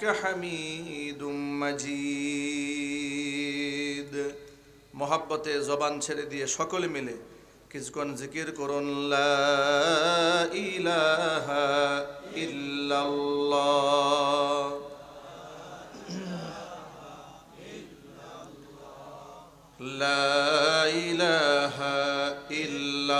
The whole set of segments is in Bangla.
إنك حميد مجيد মহাব্বতে জবান ছেড়ে দিয়ে সকলে মিলে কিছুক্ষণ জিকির করুন লা ইলাহা ইল্লাল্লাহ لا إله إلا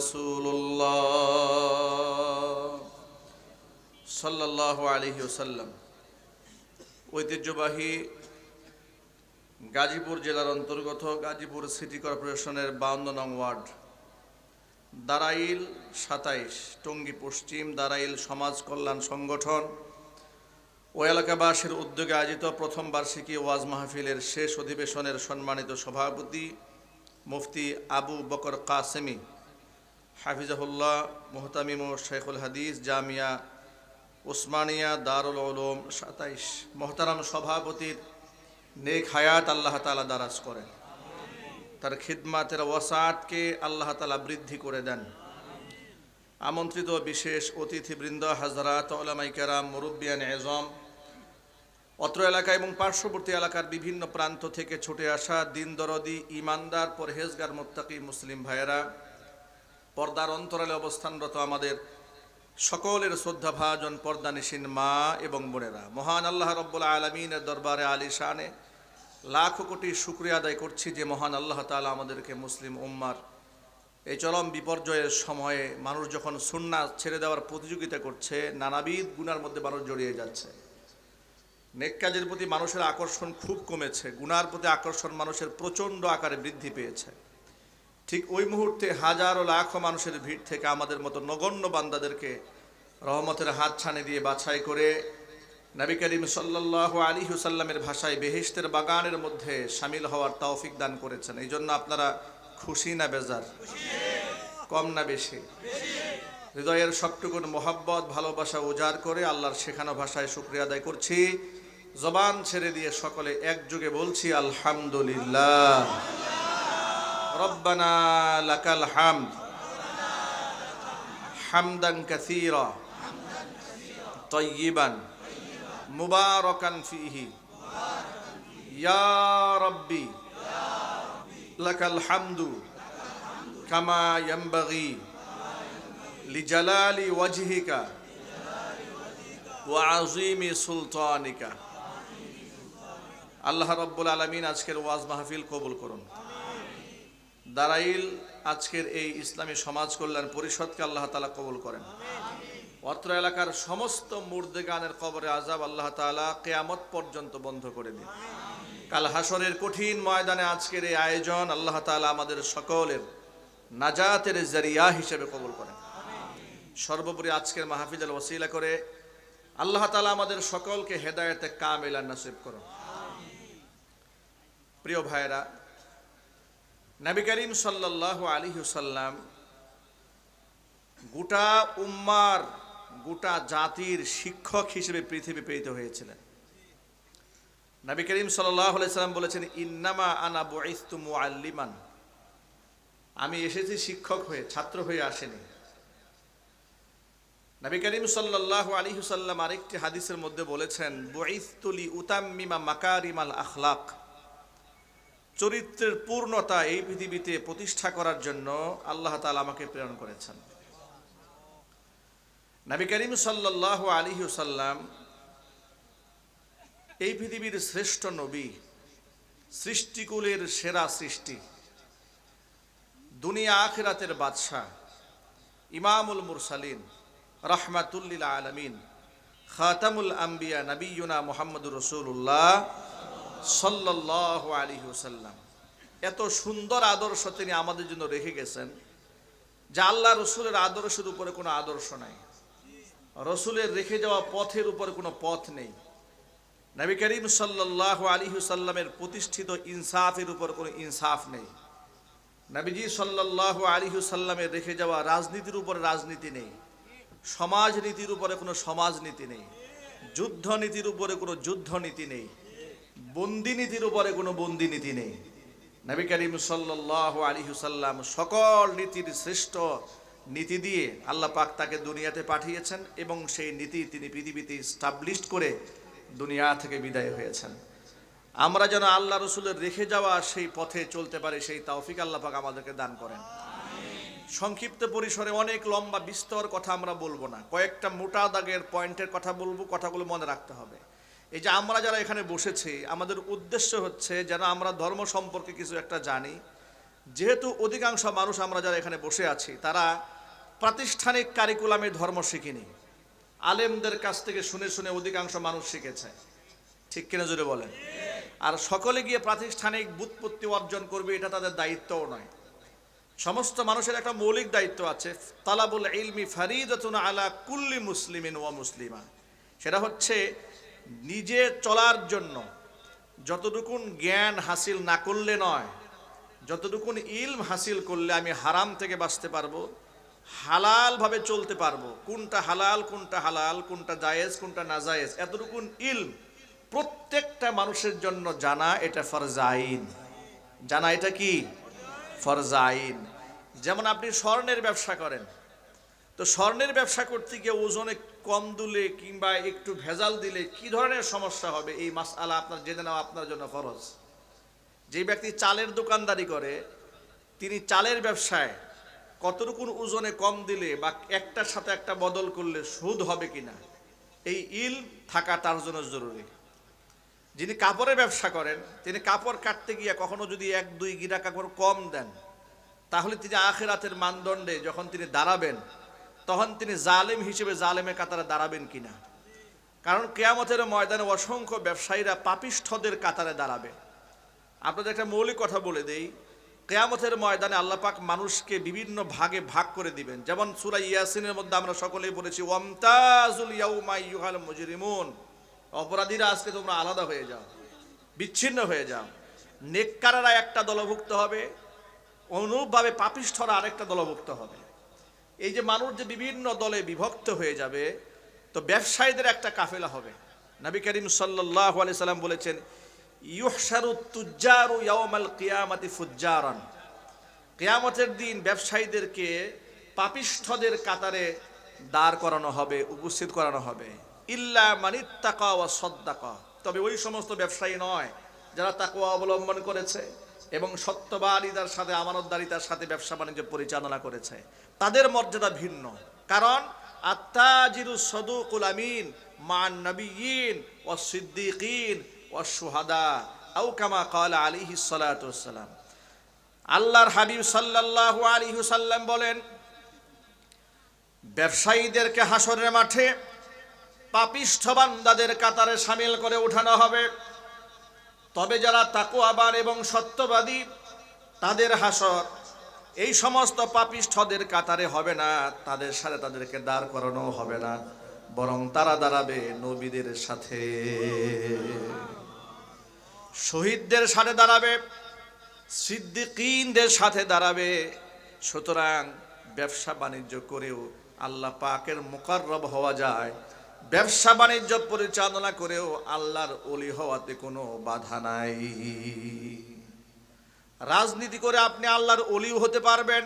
رسول الله صلى الله عليه وسلم ঐতিহ্যবাহী গাজীপুর জেলার অন্তর্গত গাজীপুর সিটি কর্পোরেশনের বাউন্ন নং ওয়ার্ড দারাইল সাতাইশ টঙ্গী পশ্চিম দারাইল সমাজ কল্যাণ সংগঠন ও এলাকাবাসীর উদ্যোগে আয়োজিত প্রথম বার্ষিকী ওয়াজ মাহফিলের শেষ অধিবেশনের সম্মানিত সভাপতি মুফতি আবু বকর কাসেমি হাফিজাহুল্লাহ, মোহতামিম শেখুল হাদিস, জামিয়া, উসমানিয়া, দারুল উলুম, সাতাইশ। মোহতারাম সভাপতির নেক হায়াত আল্লাহ তালা দারাজ করেন। তার খিদমাতের ওয়াসাতকে আল্লাহ তালা বৃদ্ধি করে দেন। আমন্ত্রিত বিশেষ অতিথিবৃন্দ, হাজরাত ওলামাইকারাম মুরব্বিয়ান এজম অত্র এলাকা এবং পার্শ্ববর্তী এলাকার বিভিন্ন প্রান্ত থেকে ছুটে আসা দিন দরদি ইমানদার পরহেজগার, মোত্তাকি মুসলিম ভাইয়েরা পর্দার অন্তরালে অবস্থানরত আমাদের সকলের শ্রদ্ধাভাজন পর্দানিসীন মা এবং বোনেরা। মহান আল্লাহ রব্বুল আলমিনের দরবারে আলী শানে লাখ কোটি শুক্রিয়া আদায় করছি যে মহান আল্লাহ তালা আমাদেরকে মুসলিম উম্মার এই চরম বিপর্যয়ের সময়ে মানুষ যখন সুন্না ছেড়ে দেওয়ার প্রতিযোগিতা করছে, নানাবিধ গুনার মধ্যে মানুষ জড়িয়ে যাচ্ছে। নেক কাজের প্রতি মানুষের আকর্ষণ খুব কমেছে, গুনার প্রতি আকর্ষণ মানুষের প্রচণ্ড আকারে বৃদ্ধি পেয়েছে। ঠিক ওই মুহূর্তে হাজারো লাখো মানুষের ভিড় থেকে আমাদের মতো নগণ্য বান্দাদেরকে রহমতের হাত ছানে দিয়ে বাছাই করে নবী করিম সাল্লাহ আলী হুসাল্লামের ভাষায় বেহেস্তের বাগানের মধ্যে সামিল হওয়ার তৌফিক দান করেছেন। এই জন্য আপনারা খুশি না বেজার? কম না বেশি? হৃদয়ের সবটুকুন মোহাব্বত, ভালোবাসা উজাড় করে আল্লাহর শেখানো ভাষায় শুক্রিয়া আদায় করছি। জবান ছেড়ে দিয়ে সকলে একযোগে বলছি, আলহামদুলিল্লাহ। রব্বানা লাকাল হামদ হামদান কাসীরা طيبا مباركا فيه يا ربي لك الحمد كما ينبغي لجلال وجهك وعظيم سلطانك আল্লাহ রব্বুল আলমিন আজকের ওয়াজ মাহফিল কবুল করুন দারাইল আজকের এই ইসলামী সমাজ কল্যাণ পরিষদকে আল্লাহ তালা কবল করেন। অত্র এলাকার সমস্ত মুর্দেগানের কবরে আজাব আল্লাহ তালা কেয়ামত পর্যন্ত বন্ধ করে দিন। কাল হাসরের কঠিন ময়দানে আজকের এই আয়োজন আল্লাহ তালা আমাদের সকলের নাজাতের জারিয়া হিসেবে কবল করেন। সর্বোপরি আজকের মাহফিজের ওসিলা করে আল্লাহ তালা আমাদের সকলকে হেদায়তে কামেলা নসিব করুন। প্রিয় ভাইরা নবী করিম সাল্লাহ আলী গোটা উম্মার, গোটা জাতির শিক্ষক হিসেবে পৃথিবী প্রেরিত হয়েছিলেন। নবী করিম সাল্লাম বলেছেন, ইন্নামা আনা বইস্তু মুআল্লিমান। আমি এসেছি শিক্ষক হয়ে, ছাত্র হয়ে আসেনি। নবী করিম সাল্লাহ আলী আরেকটি হাদিসের মধ্যে বলেছেন বইস্তুলি উতাম্মিমা মাকারিমাল আখলাক। চরিত্রের পূর্ণতা এই পৃথিবীতে প্রতিষ্ঠা করার জন্য আল্লাহ তাআলা আমাকে প্রেরণ করেছেন। নবী করিম সাল্লাহ আলী হুসাল্লাম এই পৃথিবীর শ্রেষ্ঠ নবী, সৃষ্টিকুলের সেরা সৃষ্টি, দুনিয়া আখিরাতের বাদশাহ, ইমামুল মুরসালিন রহমাতুল্লিল আলমিন, খাতামুল আম্বিয়া, নবীনা মোহাম্মদুর রসুল্লাহ সাল্লাহ আলী হুসাল্লাম এত সুন্দর আদর্শ তিনি আমাদের জন্য রেখে গেছেন, যা আল্লাহ রসুলের আদর্শের উপরে কোনো আদর্শ নাই। রসুলের রেখে যাওয়া পথের উপরে কোনো পথ নেই। নবী করিম সাল্লাহ আলী সাল্লামের প্রতিষ্ঠিত ইনসাফের উপর কোনো ইনসাফ নেই। নবীজি সাল্লাহ আলী সাল্লামের রেখে যাওয়া রাজনীতির উপরে রাজনীতি নেই। সমাজনীতির উপরে কোনো সমাজনীতি নেই। যুদ্ধনীতির উপরে কোনো যুদ্ধনীতি নেই। বন্দিনীতির উপরে কোনো বন্দিনীতি নেই। নবী করিম সাল্লাহ আলী সাল্লাম সকল নীতির শ্রেষ্ঠ নীতি দিয়ে আল্লাহ পাক তাকে দুনিয়াতে পাঠিয়েছেন এবং সেই নীতি তিনি পৃথিবীতে স্টাবলিশ করে দুনিয়া থেকে বিদায় হয়েছেন। আমরা যেন আল্লাহ রসুলের রেখে যাওয়া সেই পথে চলতে পারে, সেই তাওফিক আল্লাহ পাক আমাদেরকে দান করেন। সংক্ষিপ্ত পরিসরে অনেক লম্বা বিস্তর কথা আমরা বলব না। কয়েকটা মোটা দাগের পয়েন্টের কথা বলব, কথাগুলো মনে রাখতে হবে। এই যে আমরা যারা এখানে বসেছি, আমাদের উদ্দেশ্য হচ্ছে যেন আমরা ধর্ম সম্পর্কে কিছু একটা জানি। যেহেতু অধিকাংশ মানুষ আমরা যারা এখানে বসে আছি, তারা প্রাতিষ্ঠানিক কারিকুলামে ধর্ম শিখিনি। আলেমদের কাছ থেকে শুনে শুনে অধিকাংশ মানুষ শিখেছে। ঠিক কিনা জুড়ে বলেন? আর সকলে গিয়ে প্রাতিষ্ঠানিক বুৎপত্তি অর্জন করবে, এটা তাদের দায়িত্বও নয়। সমস্ত মানুষের একটা মৌলিক দায়িত্ব আছে, তালাবুল ইলমি ফারিদাতুন আলা কুল্লি মুসলিমিন ওয়া মুসলিমা। সেটা হচ্ছে নিজে চলার জন্য যতটুকুন জ্ঞান হাসিল না করলে নয়, যতটুকুন ইলম হাসিল করলে আমি হারাম থেকে বাঁচতে পারব, হালালভাবে চলতে পারব। কোনটা হালাল কোনটা হালাল, কোনটা জায়েজ, কোনটা না জায়েজ, এতটুকুন ইলম প্রত্যেকটা মানুষের জন্য জানা এটা ফরজাইন জানা এটা কি? ফরজাইন যেমন আপনি স্বর্ণের ব্যবসা করেন, তো স্বর্ণের ব্যবসা করতে গিয়ে ওজনে কম দিলে কিংবা একটু ভেজাল দিলে কি ধরনের সমস্যা হবে? এই মাস আলা আপনার জেনে নেওয়া আপনার জন্য ফরজ। যে ব্যক্তি চালের দোকানদারি করে, তিনি চালের ব্যবসায় কতটুকুন ওজনে কম দিলে বা একটার সাথে একটা বদল করলে সুদ হবে কিনা? এই ইল থাকা তার জন্য জরুরি। যিনি কাপড়ের ব্যবসা করেন, তিনি কাপড় কাটতে গিয়ে কখনো যদি এক, দুই গিরা কাপড় কম দেন, তাহলে তিনি আখেরাতের মানদণ্ডে যখন তিনি দাঁড়াবেন তখন তিনি জালেম হিসেবে জালেমের কাতারে দাঁড়াবেন কিনা? কারণ কেয়ামতের ময়দানে অসংখ্য ব্যবসায়ীরা পাপিষ্ঠদের কাতারে দাঁড়াবে। আপনাদের একটা মৌলিক কথা বলে দেই, কেয়ামতের ময়দানে আল্লাহ পাক মানুষকে বিভিন্ন ভাগে ভাগ করে দিবেন। যেমন সুরা ইয়াসিনের মধ্যে আমরা সকলেই বলেছি ওয়ামতাজুল ইয়াউমা ইউহাল মুজরিমুন। অপরাধীরা আজকে তোমরা আলাদা হয়ে যাও, বিচ্ছিন্ন হয়ে যাও। নেককারেরা একটা দলভুক্ত হবে, অনুরূপভাবে পাপিষ্ঠরা আরেকটা দলভুক্ত হবে। এই যে মানুষ যে বিভিন্ন দলে বিভক্ত হয়ে যাবে, তো ব্যবসায়ীদের একটা কাফেলা হবে। নবী করিম সাল্লাহ আলি সাল্লাম বলেছেন ফুজ্জারান। কিয়ামতের দিন ব্যবসায়ীদেরকে পাপিষ্ঠদের কাতারে দাঁড় করানো হবে, উপস্থিত করানো হবে। ইল্লা মানিত্তাকা ওয়া সদ্দাকা। তবে ওই সমস্ত ব্যবসায়ী নয় যারা তাকওয়া অবলম্বন করেছে। এবং সত্যবাদিতার সাথে, আমানতদারিতার সাথে ব্যবসা বাণিজ্য পরিচালনা করেছে। তাদের মর্যাদা ভিন্ন। কারণ আত্মাজিরু সদুকুল আমিন মান নবীন ও সিদ্দিকিন ও সুহাদা আউ কামা কাল আলিহি সালাম আল্লাহর হাবিব সাল্লাল্লাহু আলাইহি সাল্লাম বলেন, ব্যবসায়ীদেরকে হাসরের মাঠে পাপিষ্ঠ বান্দাদের কাতারে সামিল করে উঠানো হবে। তবে যারা তাকুয়াবার এবং সত্যবাদী, তাদের হাসর। এই সমস্ত পাপিষ্ঠদের কাতারে হবে না, তাদের সাথে তাদেরকে দাঁড় করানো হবে না, বরং তারা দাঁড়াবে নবীদের সাথে। শহীদদের সাথে দাঁড়াবে, সিদ্দিকিনদের সাথে দাঁড়াবে, সুতরাং ব্যবসা বাণিজ্য করেও আল্লাহ পাকের মোকাররব হওয়া যায়। ব্যবসা বাণিজ্য পরিচালনা করেও আল্লাহর অলি হওয়াতে কোনো বাধা নাই। রাজনীতি করে আপনি আল্লাহর অলিও হতে পারবেন।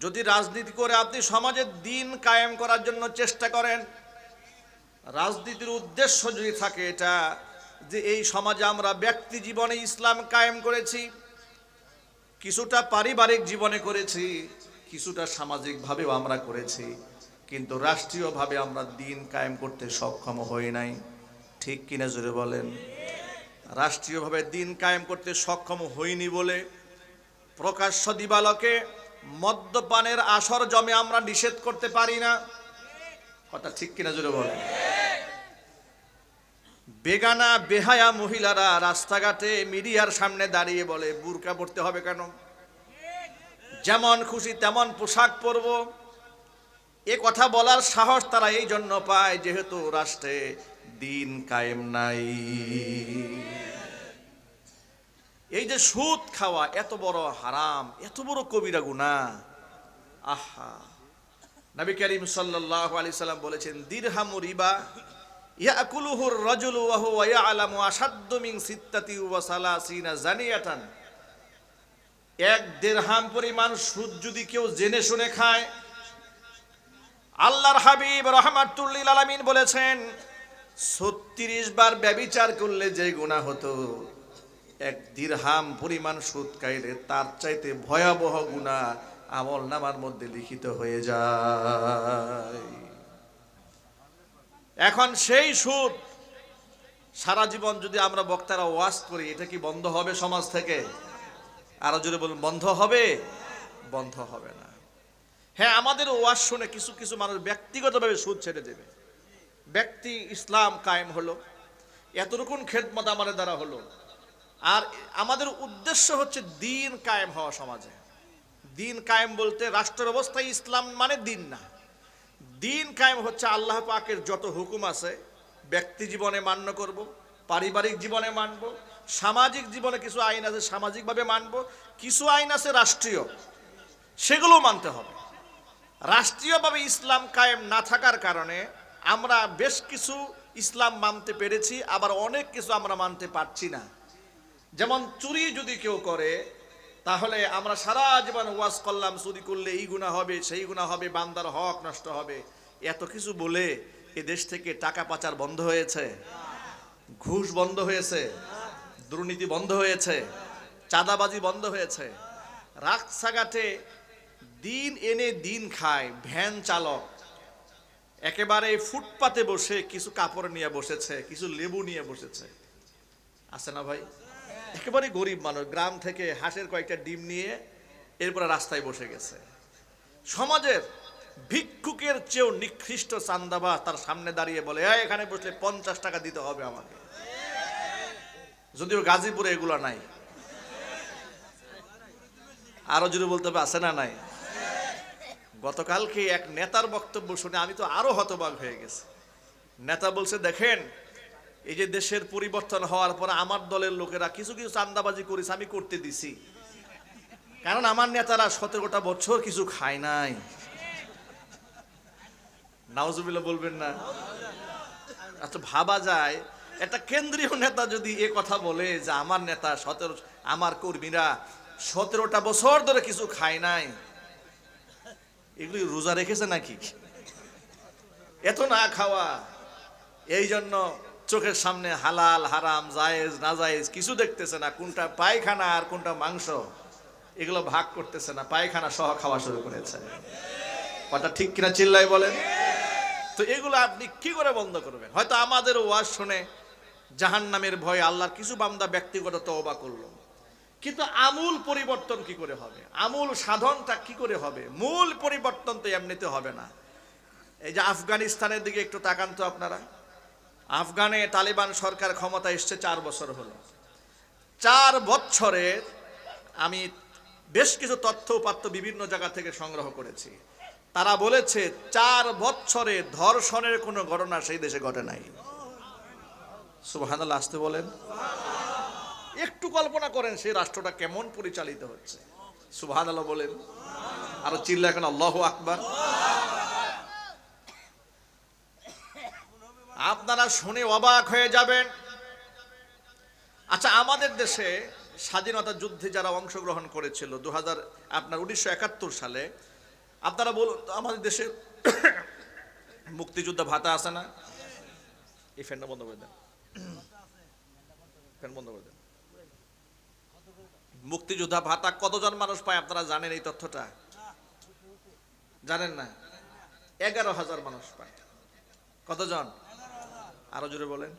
যদি রাজনীতি করে আপনি সমাজের দিন কায়েম করার জন্য চেষ্টা করেন, রাজনীতির উদ্দেশ্য যদি থাকে এটা যে এই সমাজে আমরা ব্যক্তি জীবনে ইসলাম কায়েম করেছি, কিছুটা পারিবারিক জীবনে করেছি, কিছুটা সামাজিকভাবেও আমরা করেছি। কিন্তু রাষ্ট্রীয়ভাবে আমরা দিন কায়েম করতে সক্ষম হই নাই। ঠিক কিনা জোরে বলেন? রাষ্ট্রীয়ভাবে দিন কায়েম করতে সক্ষম হইনি বলে প্রকাশ্য দিবালকে মদ্যপানের আসর জমে আমরা নিষেধ করতে পারি না। কথা ঠিক কিনা জোরে বলেন? বেগানা, বেহায়া মহিলারা রাস্তাঘাটে মিডিয়ার সামনে দাঁড়িয়ে বলে, বুরকা পড়তে হবে কেন? যেমন খুশি তেমন পোশাক পরব। এ কথা বলার সাহস তারা এই জন্য পায়, যেহেতু রাষ্ট্রে দিন কায়েম নাই। এই যে সুদ খাওয়া, এত বড় হারাম, এত বড় কবিরা গুণা। আহা। নবী করিম সাল্লাল্লাহু আলাইহি সাল্লাম বলেছেন, দিরহামু রিবা ইয়াকুলুহুর রাজুলু ওয়া হুয়া ইয়ালামু আশাদ্দু মিন সিত্তাতি ওয়া সালাসিনা জানিয়াতান। এক দিরহাম পরিমাণ সুদ যদি কেউ জেনে শুনে খায় আল্লাহর হাবিব রহমাতুল্লিল আলামিন বলেছেন, ছত্রিশ বার ব্যবিচার করলে যে গুনাহ হতো, এক দিরহাম পরিমাণ সুদ খাইলে তার চাইতে ভয়াবহ গুণা আমল নামার মধ্যে লিখিত হয়ে যায়। এখন সেই সুদ সারা জীবন যদি আমরা বক্তারা ওয়াজ করি, এটা কি বন্ধ হবে সমাজ থেকে? আরও জোরে বলুন, বন্ধ হবে? বন্ধ হবে না। হ্যাঁ আমাদের ওয়াজ শুনে কিছু কিছু মানুষ ব্যক্তিগতভাবে সুদ ছেড়ে দেবে। ব্যক্তি ইসলাম কায়েম হলো, এতটুকুন খেদমত আমাদের দ্বারা হলো। আর আমাদের উদ্দেশ্য হচ্ছে দিন কায়েম হওয়া সমাজে। দিন কায়েম বলতে রাষ্ট্র ব্যবস্থায় ইসলাম মানে দিন না। দিন কায়েম হচ্ছে আল্লাহ পাকের যত হুকুম আছে, ব্যক্তি জীবনে মান্য করব, পারিবারিক জীবনে মানব, সামাজিক জীবনে কিছু আইন আছে সামাজিকভাবে মানব, কিছু আইন আছে রাষ্ট্রীয় সেগুলো মানতে হবে। রাষ্ট্রীয়ভাবে ইসলাম কায়েম না থাকার কারণে আমরা বেশ কিছু ইসলাম মানতে পেরেছি, আবার অনেক কিছু আমরা মানতে পারছি না। যেমন চুরি যদি কেউ করে, তাহলে আমরা সারা জীবন ওয়াজ করলাম, চুরি করলে এই গুণা হবে, সেই গুণা হবে, বান্দার হক নষ্ট হবে। এত কিছু বলে এ দেশ থেকে টাকা পাচার বন্ধ হয়েছে, ঘুষ বন্ধ হয়েছে, দুর্নীতি বন্ধ হয়েছে, চাঁদাবাজি বন্ধ হয়েছে। রাস্তাঘাটে দিন এনে দিন খায় ভ্যান চালক। একেবারে ফুটপাতে বসে কিছু কাপড় নিয়ে বসেছে কিছু লেবু নিয়ে বসেছে। আছে না ভাই? একেবারে গরিব মানুষ গ্রাম থেকে হাঁসের কয়েকটা ডিম নিয়ে এরপরে রাস্তায় বসে গেছে। সমাজের ভিক্ষুকের চেয়েও নিকৃষ্ট চান্দাবা তার সামনে দাঁড়িয়ে বলে "এই, এখানে বসলে পঞ্চাশ টাকা দিতে হবে আমাকে। যদিও গাজীপুরে এগুলো নাই। আরও যদি বলতে হবে আছে না নাই? গতকালকে এক নেতার বক্তব্য শুনে আমি তো আরও হতবাক হয়ে গেছি। নেতা বলছে, দেখেন, এই যে দেশের পরিবর্তন হওয়ার পর আমার দলের লোকেরা কিছু কিছু চান্দাবাজি করেছে, আমি করতে দিছি। কারণ আমার নেতারা সতেরোটা বছর কিছু খায় নাই। নাওজুবিল্লা বলবেন না। আচ্ছা ভাবা যায়, একটা কেন্দ্রীয় নেতা যদি এ কথা বলে যে আমার নেতা সতেরো, আমার কর্মীরা সতেরোটা বছর ধরে কিছু খায় নাই এগুলি রোজা রেখেছে নাকি? এত না খাওয়া, এই জন্য চোখের সামনে হালাল, হারাম, জায়েজ, না জায়েজ কিছু দেখতেছে না। কোনটা পায়খানা আর কোনটা মাংস, এগুলো ভাগ করতেছে না। পায়খানা সহ খাওয়া শুরু করেছে। কথা ঠিক কিনা চিল্লাই বলেন? তো এগুলো আপনি কি করে বন্ধ করবেন? হয়তো আমাদের ওয়াজ শুনে জাহান নামের ভয়ে আল্লাহর কিছু বান্দা ব্যক্তিগত তওবা করল। কিন্তু আমূল পরিবর্তন কি করে হবে? আমূল সাধনটা কি করে হবে? মূল পরিবর্তন তো এমনিতে হবে না। এই যে আফগানিস্তানের দিকে একটু তাকান তো আপনারা। আফগানে তালিবান সরকার ক্ষমতা এসছে চার বছর হলো। চার বছরে আমি বেশ কিছু তথ্য উপাত্ত বিভিন্ন জায়গা থেকে সংগ্রহ করেছি। তারা বলেছে, চার বছরে ধর্ষণের কোনো ঘটনা সেই দেশে ঘটে নাই। সুবহানাল্লাহ, আসতে বলেন। একটু কল্পনা করেন সেই রাষ্ট্রটা কেমন পরিচালিত হচ্ছে। সুবহানাল্লাহ বলেন। আরও চিল্লা এখন, আল্লাহ আকবার। আপনারা শুনে অবাক হয়ে যাবেন। আচ্ছা আমাদের দেশে স্বাধীনতা যুদ্ধে যারা অংশগ্রহণ করেছিল দু হাজার আপনার উনিশশো একাত্তর সালে, আপনারা বলুন তো, আমাদের দেশে মুক্তিযুদ্ধ ভাতা আছে না? এই ফ্যানটা বন্ধ করে দেন। ফ্যান বন্ধ করে দেন। মুক্তিযোদ্ধা ভাতা কতজন মানুষ পায় আপনারা জানেন এই তথ্যটা? জানেন না? এগারো হাজার মানুষ পায়। কতজন? আরও জোরে বলেন।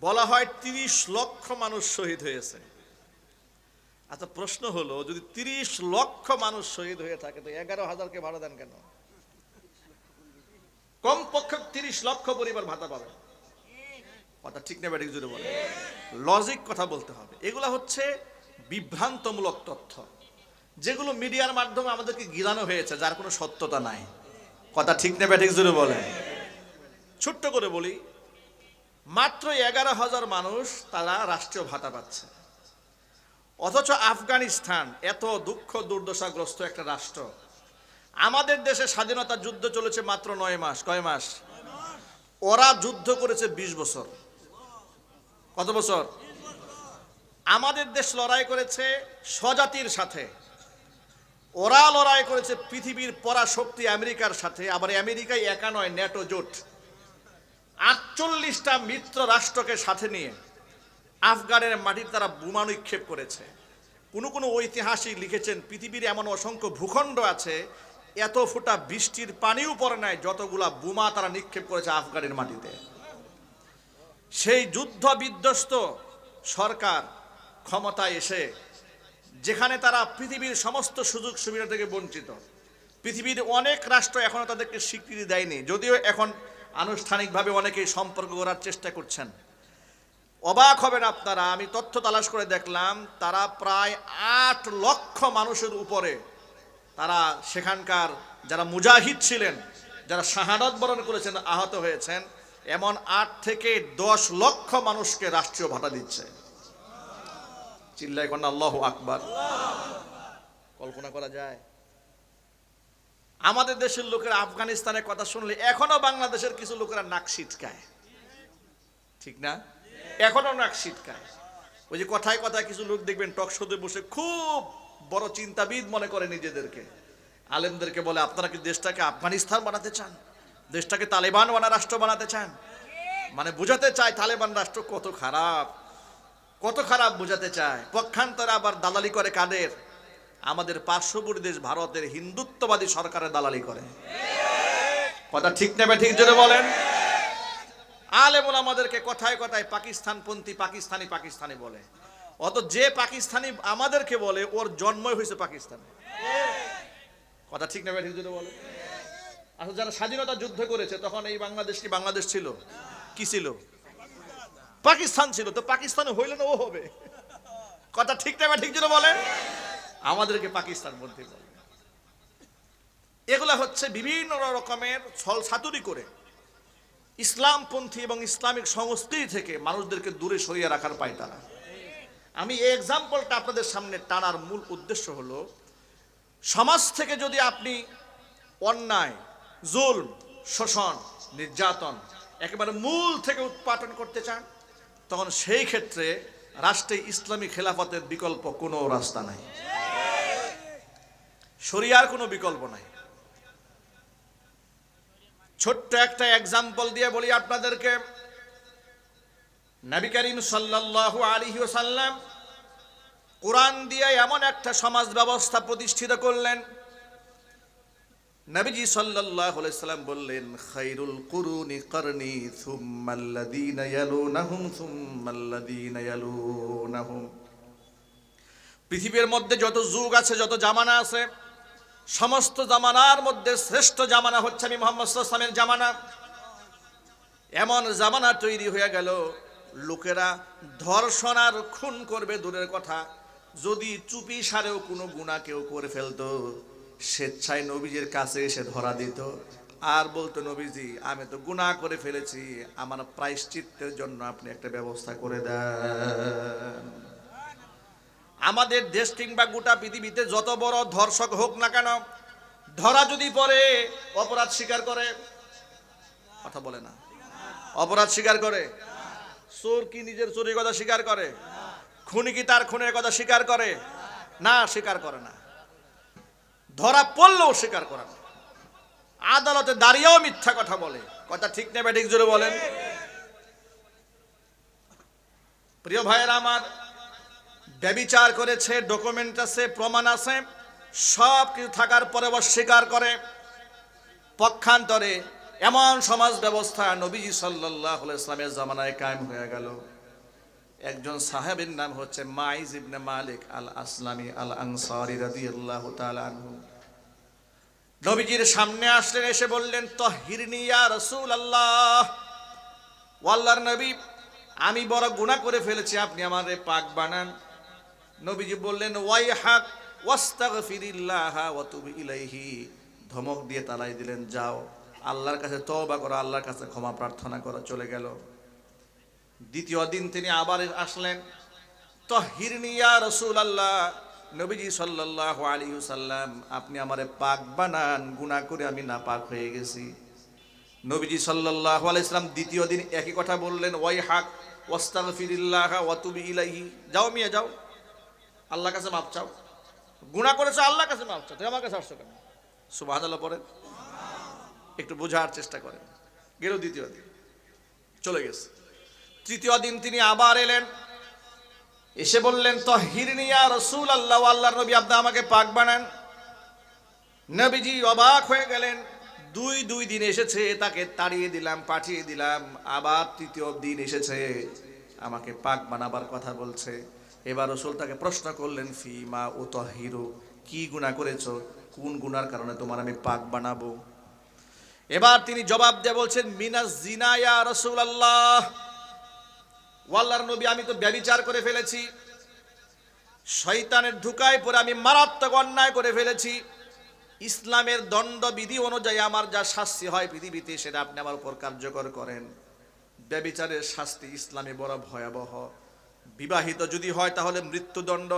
বলা হয় তিরিশ লক্ষ মানুষ শহীদ হয়েছে। আচ্ছা প্রশ্ন হলো, যদি তিরিশ লক্ষ মানুষ শহীদ হয়ে থাকে, তো এগারো হাজারকে ভাড়া দেন কেন? কমপক্ষে তিরিশ লক্ষ পরিবার ভাতা পাবে। কথা ঠিক না, ব্যাটিক জুড়ে বলে লজিক কথা বলতে হবে। এগুলো হচ্ছে বিভ্রান্তমূলক তথ্য। যেগুলো মিডিয়ার মাধ্যমে আমাদেরকে গিলানো হয়েছে, যার কোনো সত্যতা নাই। কথা ঠিক না, ব্যাটিক জুড়ে বলে ছোট্ট করে বলি, মাত্র এগারো হাজার মানুষ তারা রাষ্ট্রীয় ভাতা পাচ্ছে। অথচ আফগানিস্তান এত দুঃখ দুর্দশাগ্রস্ত একটা রাষ্ট্র। আমাদের দেশে স্বাধীনতা যুদ্ধ চলেছে মাত্র নয় মাস। কয় মাস? ওরা যুদ্ধ করেছে ২০ বছর। কত বছর? আমাদের দেশ লড়াই করেছে স্বজাতির সাথে। ওরা লড়াই করেছে পৃথিবীর পরাশক্তি আমেরিকার সাথে, আবার আমেরিকায় একা নয়, ন্যাটো জোট। আটচল্লিশটা মিত্র রাষ্ট্রকে সাথে নিয়ে আফগানের মাটির তারা বোমা নিক্ষেপ করেছে। কোনো কোনো ঐতিহাসিক লিখেছেন, পৃথিবীর এমন অসংখ্য ভূখণ্ড আছে, এত ফোঁটা বৃষ্টির পানিও পড়ে নাই, যতগুলা বোমা তারা নিক্ষেপ করেছে আফগানের মাটিতে। সেই যুদ্ধ বিধ্বস্ত সরকার ক্ষমতায় এসে, যেখানে তারা পৃথিবীর সমস্ত সুযোগ সুবিধা থেকে বঞ্চিত। পৃথিবীর অনেক রাষ্ট্র এখনও তাদেরকে স্বীকৃতি দেয়নি, যদিও এখন আনুষ্ঠানিকভাবে অনেকেই সম্পর্ক করার চেষ্টা করছেন। অবাক হবেন আপনারা, আমি তথ্য তালাশ করে দেখলাম, তারা প্রায় আট লক্ষ মানুষের উপরে তারা সেখানকার যারা মুজাহিদ ছিলেন, যারা শাহাদত বরণ করেছেন, আহত হয়েছেন। এমন আট থেকে দশ লক্ষ মানুষকে রাষ্ট্রীয় ভাতা দিচ্ছে। চিল্লাই কন্যা, আল্লাহ আকবার। কল্পনা করা যায়। আমাদের দেশের লোকেরা আফগানিস্তানের কথা শুনলে এখনও বাংলাদেশের কিছু লোকেরা নাক ছিটকায়। ঠিক না? এখনও নাক ছিটকায়। ওই যে কথায় কথায় কিছু লোক দেখবেন টক শোতে বসে খুব বড় চিন্তাবিদ মনে করে নিজেদেরকে। আলেমদেরকে বলে, আপনারা কি দেশটাকে আফগানিস্তান বানাতে চান? দেশটাকে তালেবান বানা, রাষ্ট্র বানাতে চান? মানে বুঝাতে চায় তালেবান রাষ্ট্র কত খারাপ কত খারাপ বোঝাতে চায়। পক্ষান্তরে আবার দালালি করে কাদের? আমাদের পার্শ্ববর্তী দেশ ভারতের হিন্দুত্ববাদী সরকারের দালালি করে। কথা ঠিক নেবে ঠিক জোরে বলেন? আলেমুল আমাদেরকে কথায় কথায় পাকিস্তানপন্থী, পাকিস্তানি পাকিস্তানি বলে। অত যে পাকিস্তানি আমাদেরকে বলে, ওর জন্মই হয়েছে পাকিস্তানে। কথা ঠিক নেবে ঠিক জোরে বলে আসলে যারা স্বাধীনতা যুদ্ধ করেছে, তখন এই বাংলাদেশ কি বাংলাদেশ ছিল? কি ছিল? পাকিস্তান ছিল। তো পাকিস্তান হইলে না ও হবে। কথা ঠিক নেবে ঠিক জোরে বলেন? আমাদেরকে পাকিস্তান বলতে বলে। এগুলা হচ্ছে বিভিন্ন রকমের ছল ছাতুরি করে। ইসলামপন্থী এবং ইসলামিক সংস্কৃতি থেকে মানুষদেরকে দূরে সরিয়ে রাখার পায় তারা। আমি এই এক্সাম্পলটা আপনাদের সামনে টানার মূল উদ্দেশ্য হলো, সমাজ থেকে যদি আপনি অন্যায় জুলম, শোষণ, নির্যাতন একেবারে মূল থেকে উৎপাদন করতে চান, তখন সেই ক্ষেত্রে রাষ্ট্রে ইসলামী খেলাফতের বিকল্প কোনো রাস্তা নাই। শরিয়ার কোনো বিকল্প নাই। ছোট্ট একটা এক্সাম্পল দিয়ে বলি আপনাদেরকে। নবী করিম সাল্লাল্লাহু আলাইহি ওয়াসাল্লাম কোরআন দিয়ে এমন একটা সমাজ ব্যবস্থা প্রতিষ্ঠিত করলেন। নবীজি সাল্লাল্লাহু আলাইহি সাল্লাম বললেন খায়রুল কুরুনি করনি সুম্মাল্লাযীনা ইয়ালুনাহুম সুম্মাল্লাযীনা ইয়ালুনাহুম। পৃথিবীর মধ্যে যত যুগ আছে, যত জামানা আছে, সমস্ত জামানার মধ্যে শ্রেষ্ঠ জামানা হচ্ছে আমি মোহাম্মদ সাল্লামের জামানা। এমন জামানা তৈরি হয়ে গেল, লোকেরা ধর্ষণ আর খুন করবে দূরের কথা। যদি চুপি সারেও কোনো গুণা কেউ করে ফেলতো স্বেচ্ছায় নবীজির কাছে এসে ধরা দিত। আর বলতো নবীজি, আমি তো গুণা করে ফেলেছি, আমার প্রায়শ্চিত্তের জন্য আপনি একটা ব্যবস্থা করে দেন। আমাদের দেশ কিংবা গোটা পৃথিবীতে যত বড় ধর্ষক হোক না কেন, ধরা যদি পরে অপরাধ স্বীকার করে। কথা বলে না। অপরাধ স্বীকার করে। চোর কি নিজের চোরের কথা স্বীকার করে? খুনি কি তার খুনের কথা স্বীকার করে? না, স্বীকার করে না। ধরা পড়লেও স্বীকার করে আদালতে দাঁড়িয়েও মিথ্যা কথা বলে। কথা ঠিক নেবে ঠিক জোরে বলেন। প্রিয় ভাইয়েরা আমার, ব্যবিচার করেছে ডকুমেন্ট আছে, প্রমাণ আছে, সব কিছু থাকার পরে অস্বীকার করে। পক্ষান্তরে এমন সমাজ ব্যবস্থা নবীজি সাল্লাহ ইসলামের জামানায় কায়েম হয়ে গেল। একজন সাহেবের নাম হচ্ছে মাইজ ইবনে মালিক আল আসলামী আল আনসারি রাদিয়াল্লাহু তাআলা আনহু। নবীজির সামনে আসলেন, এসে বললেন, তহিরনি ইয়া রাসূলুল্লাহ। ওয়াল্লাহর নবী, আমি বড় গুনাহ করে ফেলেছি, আপনি আমারে পাক বানান। নবীজি বললেন ওয়াই হাক ওয়াস্তাগফিরিল্লাহ ওয়া তুব ইলাইহি। ধমক দিয়ে তালাই দিলেন, যাও, আল্লাহর কাছে তওবা করো, আল্লাহর কাছে ক্ষমা প্রার্থনা করো, চলে গেল। দ্বিতীয় দিন তিনি আবার আসলেন। তহিরনি রসুল আল্লাহ নবীজি সাল্লাল্লাহু আলাইহি সাল্লাম আপনি আমারে পাক বানান, গুনাহ করে আমি না পাক হয়ে গেছি। নবীজি সাল্লাল্লাহু আলাইহি সাল্লাম দ্বিতীয় দিন একই কথা বললেন ওয়াই হাক ওয়াস্তাগফিরিল্লাহ ওয়া তুব ইলাইহি। যাও মিয়া, যাও। আল্লাহর কাছে মাপ চাও। গুনাহ করেছ, আল্লাহর কাছে মাপ চাও। তুমি আমার কাছে আসছো কেন? সুবহানাল্লাহ পড়েন। একটু বোঝার চেষ্টা করেন। গেল দ্বিতীয় দিন। চলে গেছে। তৃতীয় দিন তিনি আবার এলেন। এসে বললেন তহিরনিয়া রসুল আল্লাহ আল্লাহর নবী, আপনি আমাকে পাক বানান। নবীজি অবাক হয়ে গেলেন। দুই দুই দিন এসেছে, তাকে তাড়িয়ে দিলাম, পাঠিয়ে দিলাম, আবার তৃতীয় দিন এসেছে, আমাকে পাক বানাবার কথা বলছে। এবার রসুল তাকে প্রশ্ন করলেন ফি মা ও তহিরু কি গুণা করেছ? কোন গুনার কারণে তোমার আমি পাক বানাবো? এবার তিনি জবাব দিয়ে বলছেন, মিনাজ জিনায়া রসুল আল্লাহ ওয়াল্লার নবী, আমি তো ব্যবিচার করে ফেলেছি। শয়তানের ঢুকায় পরে আমি মারাত্মক অন্যায় করে ফেলেছি। ইসলামের দণ্ডবিধি অনুযায়ী আমার যা শাস্তি হয় পৃথিবীতে, সেটা আপনি আমার উপর কার্যকর করেন। ব্যবিচারের শাস্তি ইসলামে বড় ভয়াবহ। বিবাহিত যদি হয়, তাহলে মৃত্যুদণ্ড।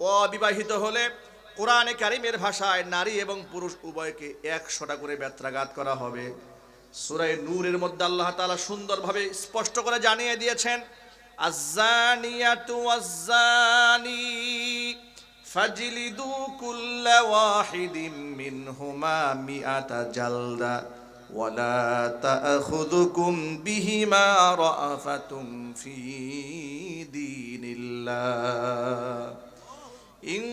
অবিবাহিত হলে কোরআনে কারিমের ভাষায় নারী এবং পুরুষ উভয়কে একশোটা করে ব্যত্রাঘাত করা হবে। সুরায় নূরের মধ্যে আল্লাহ তাআলা সুন্দরভাবে স্পষ্ট করে জানিয়ে দিয়েছেন, আজ্জানিয়াতু আজ্জানি ফাজলিদু কুল্লা ওয়াহিদিম মিনহুমা মিআতা জালদা, ওয়ালা তাআখুযুকুম বিহিমা রাআফাতুম ফি দীনিল্লাহ। إن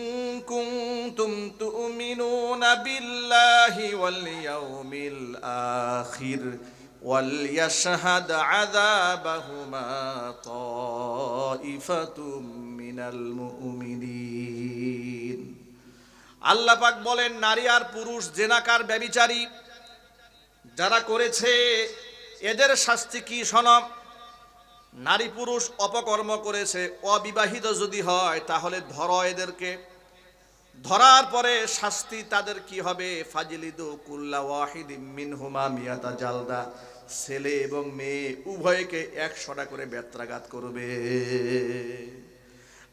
كنتم تؤمنون بالله واليوم الآخر وليشهد عذابهما طائفة من المؤمنين আল্লাহ পাক বলেন নারী আর পুরুষ জেনাকার ব্যবিচারী যারা করেছে এদের শাস্তি কি সনম নারী পুরুষ অপকর্ম করেছে, অবিবাহিত যদি হয়, তাহলে ধর এদেরকে। ধরার পরে শাস্তি তাদের কি হবে? ফাজিলিদু কুল্লা ওয়াহিদ মিনহুমা মিয়াতা জালদা। ছেলে এবং মেয়ে উভয়কে একশোটা করে ব্যত্রাঘাত করবে।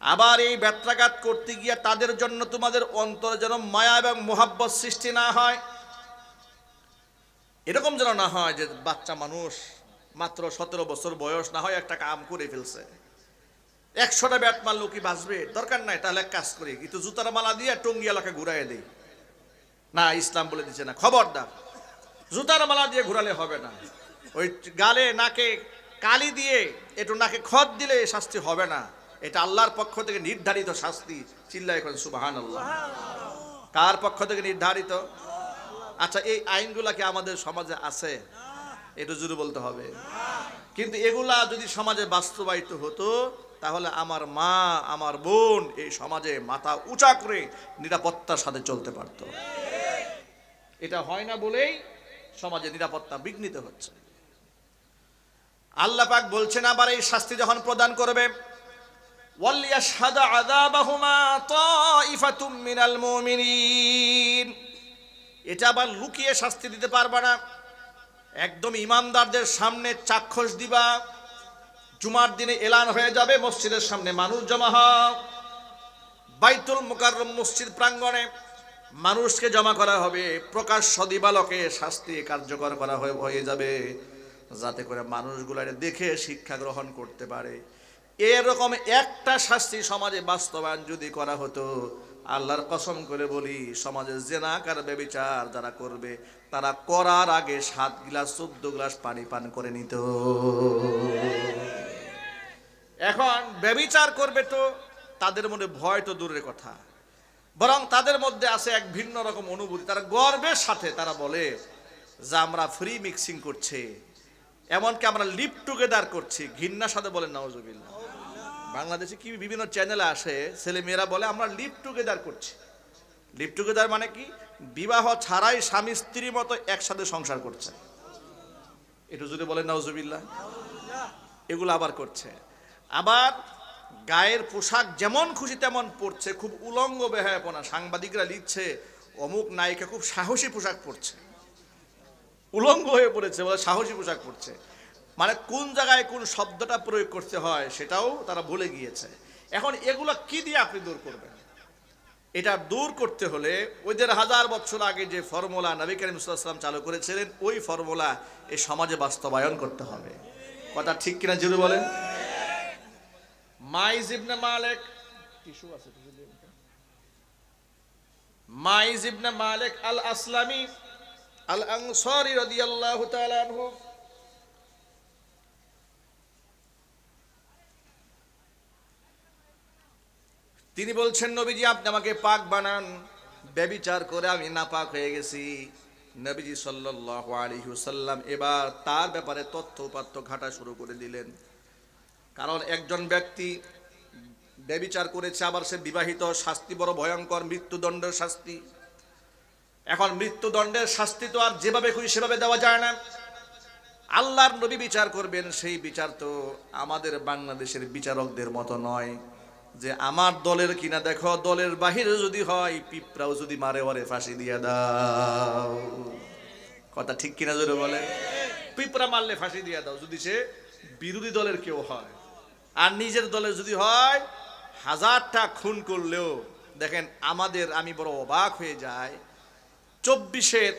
আবার এই ব্যত্রাঘাত করতে গিয়ে তাদের জন্য তোমাদের অন্তরে যেন মায়া এবং মোহাব্বত সৃষ্টি না হয়। এরকম যেন না হয় যে বাচ্চা মানুষ মাত্র সতেরো বছর বয়স, না হয় একটা কাম করে ফেলছে। একশোটা ব্যাট মারলো কি বাঁচবে? দরকার নাই, তাহলে এক কাজ করি, কিন্তু জুতার মালা দিয়ে টঙ্গি এলাকা ঘুরাই দেই। না, ইসলাম বলে দিচ্ছে না, খবরদার। জুতার মালা দিয়ে ঘুরালে হবে না। ওই গালে নাকে কালি দিয়ে, একটু নাকে খত দিলে শাস্তি হবে না। এটা আল্লাহর পক্ষ থেকে নির্ধারিত শাস্তি চিল্লা এখন সুবাহান আল্লাহ কার পক্ষ থেকে নির্ধারিত? আচ্ছা এই আইনগুলা কি আমাদের সমাজে আছে? এটা জুড়ে বলতে হবে। কিন্তু এগুলা যদি সমাজে বাস্তবায়িত হতো, তাহলে আমার মা, আমার বোন এই সমাজে মাথা উঁচা করে নিরাপত্তার সাথে চলতে পারত। এটা হয় না বলেই সমাজে নিরাপত্তা বিঘ্নিত হচ্ছে। আল্লাহ পাক বলছেন আবার এই শাস্তি যখন প্রদান করবে এটা আবার লুকিয়ে শাস্তি দিতে পারবা না। একদম ইমানদারদের সামনে চাক্ষুষ দিবা। জুমার দিনে এলান হয়ে যাবে মসজিদের সামনে, মানুষ জমা হও। বাইতুল মুকাররম মসজিদ প্রাঙ্গণে মানুষকে জমা করা হবে। প্রকাশ্য দিবালকে শাস্তি কার্যকর করা হয়ে যাবে। যাতে করে মানুষগুলো দেখে শিক্ষা গ্রহণ করতে পারে। এরকম একটা শাস্তি সমাজে বাস্তবায়ন যদি করা হতো আল্লাহর কসম করে বলি সমাজে জেনাকার বেবিচার যারা করবে, তারা করার আগে সাত গ্লাস, চোদ্দ গ্লাস পানি পান করে নিত। এখন বেবিচার করবে তো, তাদের মনে ভয় তো দূরের কথা। বরং তাদের মধ্যে আছে এক ভিন্ন রকম অনুভূতি। তারা গর্বের সাথে তারা বলে যে, আমরা ফ্রি মিক্সিং করছে। এমনকি আমরা লিপ টুগেদার করছি। ঘৃণার সাথে বলেন নওয়াজবিল্লা বাংলাদেশে কি বিভিন্ন চ্যানেলে আসে ছেলে মেয়েরা বলে, আমরা লিপ টুগেদার করছি। লিপ টুগেদার মানে কি? বিবাহ ছাড়াই স্বামী স্ত্রীর মতো একসাথে সংসার করছে। একটু যদি বলেন নওয়াজবিল্লা এগুলো আবার করছে। আবার গায়ের পোশাক যেমন খুশি তেমন পরছে, খুব উলঙ্গ বেহায়াপনা। সাংবাদিকরা লিখছে, অমুক নায়িকা খুব সাহসী পোশাক পরছে। উলঙ্গ হয়ে পড়েছে, বলে সাহসী পোশাক পরছে। মানে কোন জায়গায় কোন শব্দটা প্রয়োগ করতে হয় সেটাও তারা ভুলে গিয়েছে। এখন এগুলো কি দিয়ে আপনি দূর করবেন? এটা দূর করতে হলে ওইদের হাজার বছর আগে যে ফর্মুলা নবী করিম সাল্লাম চালু করেছিলেন, ওই ফর্মুলা এই সমাজে বাস্তবায়ন করতে হবে। কথা ঠিক কিনা জুড়ে বলেন? মাইজ ইবনে মালিক, টিস্যু আছে মালিক আল আসলামি আল আনসারি রাদিয়াল্লাহু তাআলা আনহু তিনি বলছেন, নবীজি, আপনি আমাকে পাক বানান। ব্যবিচার করে আমি নাপাক হয়ে গেছি। নবীজি সাল্লাল্লাহু আলাইহি ওয়াসাল্লাম এবার তার ব্যাপারে তথ্য উপাত্ত ঘাটা শুরু করে দিলেন। কারণ একজন ব্যক্তি ব্যবিচার করেছে, আবার সে বিবাহিত, শাস্তি বড় ভয়ঙ্কর, মৃত্যুদণ্ডের শাস্তি। এখন মৃত্যুদণ্ডের শাস্তি তো আর যেভাবে খুশি সেভাবে দেওয়া যায় না। আল্লাহর নবী বিচার করবেন, সেই বিচার তো আমাদের বাংলাদেশের বিচারকদের মতো নয়। যে আমার দলের কিনা দেখো, দলের বাহিরে যদি হয়, পিঁপড়াও যদি মারে, ওরে ফাঁসি দিয়ে দাও। কথা ঠিক কিনা জোরে বলে? পিঁপড়া মারলে ফাঁসি দিয়ে দাও, যদি সে বিরোধী দলের কেউ হয়। আর নিজের দলের যদি হয়, হাজারটা খুন করলেও, দেখেন, আমাদের আমি বড় অবাক হয়ে যাই। চব্বিশের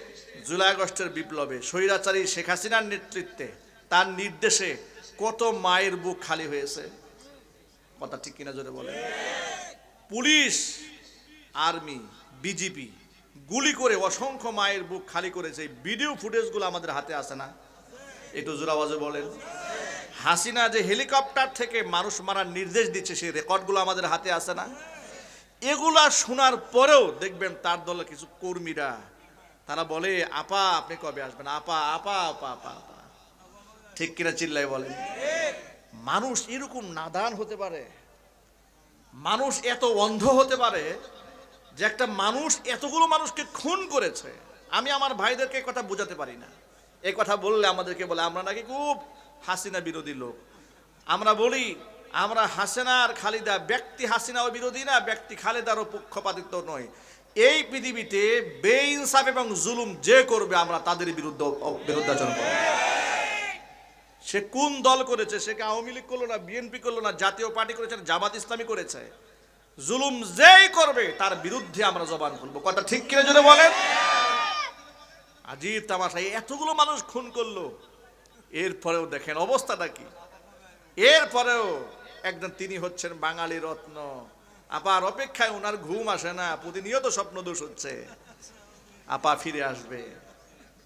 জুলাই আগস্টের বিপ্লবে স্বৈরাচারী শেখ হাসিনার নেতৃত্বে তার নির্দেশে কত মায়ের বুক খালি হয়েছে। কথা ঠিক কিনা জোরে বলে পুলিশ, আর্মি, বিজেপি গুলি করে অসংখ্য মায়ের বুক খালি করেছে ভিডিও ফুটেজগুলো আমাদের হাতে আসে না। একটু জোরাবাজে বলেন। হাসিনা যে হেলিকপ্টার থেকে মানুষ মারার নির্দেশ দিচ্ছে, সেই রেকর্ডগুলো আমাদের হাতে আসে না। এগুলা শোনার পরেও দেখবেন তার দলের কিছু কর্মীরা, তারা বলে, আপা, আপনি কবে আসবেন? আপা আপা আপা আপা আপা। ঠিক কিনা চিল্লাই বলেন। মানুষ এরকম নাদান হতে পারে? মানুষ এত অন্ধ হতে পারে যে একটা মানুষ এতগুলো মানুষকে খুন করেছে? আমি আমার ভাইদেরকে কথা বোঝাতে পারি না। এই কথা বললে আমাদেরকে বলে, আমরা নাকি খুব হাসিনা বিরোধী লোক। আমরা বলি, আমরা হাসিনার খালিদা, ব্যক্তি হাসিনাও বিরোধী না, ব্যক্তি খালেদারও পক্ষপাতিত্ব নয়। এই পৃথিবীতে বেইনসাফ এবং জুলুম যে করবে, আমরা তাদের বিরুদ্ধে বিরুদ্ধাচরণ করব। সে কোন দল করেছে? সে আওয়ামী লীগ করল না, বিএনপি করল না, জাতীয় পার্টি করেছে জামাত ইসলামী করেছে? জুলুম যেই করবে, তার বিরুদ্ধে আমরা জবান খুলবো। কথা ঠিক কিনা যদি বলেন? আজিব তামাশা এতগুলো মানুষ খুন করল। এরপরেও দেখেন অবস্থাটা কি? এরপরেও একজন তিনি হচ্ছেন বাঙালি রত্ন। আপার অপেক্ষায় ওনার ঘুম আসে না, প্রতিনিয়ত স্বপ্ন দোষ হচ্ছে। আপা ফিরে আসবে।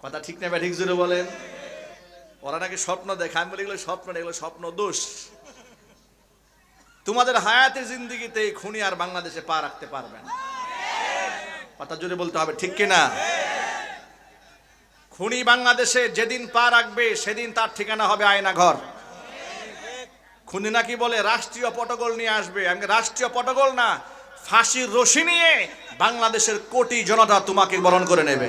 কথা ঠিক না ঠিক জুড়ে বলেন? ওরা নাকি স্বপ্ন দেখে। আমি বলি, এগুলো স্বপ্ন এগুলো স্বপ্ন দোষ। তোমাদের হায়াতের জিন্দিগিতে এই খুনি আর বাংলাদেশে পা রাখতে পারবে না। কথা জোরে বলতে হবে, ঠিক কিনা? খুনি বাংলাদেশে যেদিন পা রাখবে, সেদিন তার ঠিকানা হবে আয়না ঘর খুনি নাকি বলে, রাষ্ট্রীয় পটগোল নিয়ে আসবে। আমি রাষ্ট্রীয় পটগোল না, ফাঁসির রশি নিয়ে বাংলাদেশের কোটি জনতা তোমাকে বরণ করে নেবে।